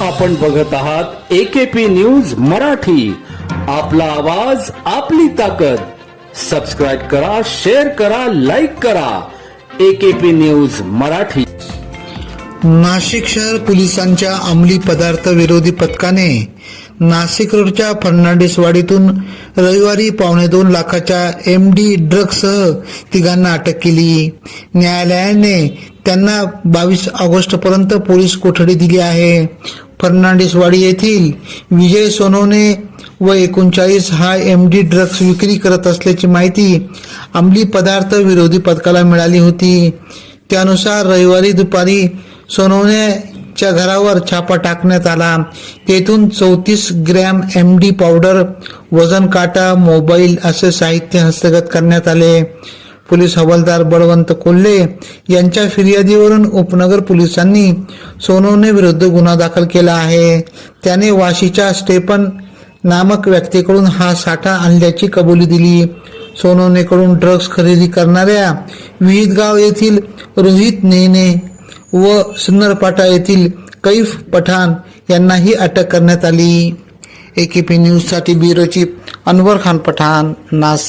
आपण बघत आहात एकेपी न्यूज मराठी. आपला आवाज आपली ताकद. सबस्क्राईब करा शेअर करा लाईक करा. AKP news Marathi. नाशिक शहर पोलिसांच्या अंमली पदार्थ विरोधी पथकाने नाशिक रोडच्या फर्नांडिसवाडीतून रविवारी पावणे दोन लाखाच्या एम डी ड्रग्ससह तिघांना अटक केली. न्यायालयाने त्यांना बावीस ऑगस्टपर्यंत पोलीस कोठडी दिली आहे. फर्नांडिसवाडी येथील विजय सोनवणे व एकोणचाळीस हा एम डी ड्रग्ज विक्री करत असल्याची माहिती अंमली पदार्थ विरोधी पथकाला मिळाली होती. त्यानुसार रविवारी दुपारी सोनवण्याच्या घरावर छापा टाकण्यात आला. तेथून चौतीस ग्रॅम एम डी पावडर वजन काटा मोबाईल असे साहित्य हस्तगत करण्यात आले. पोलीस हवालदार बळवंत कोल्हे यांच्या फिर्यादीवरून उपनगर पोलिसांनी सोनवणे विरुद्ध गुन्हा दाखल केला आहे. त्याने वाशीच्या स्टेपन नामक व्यक्तीकडून हा साठा आणल्याची कबुली दिली. सोनवणेकडून ड्रग्ज खरेदी करणाऱ्या विहितगाव येथील रोहित नेने व सुन्नरपाटा येथील कैफ पठाण यांनाही अटक करण्यात आली. एकेपी न्यूजसाठी ब्युरोची अनवर खान पठाण नाशिक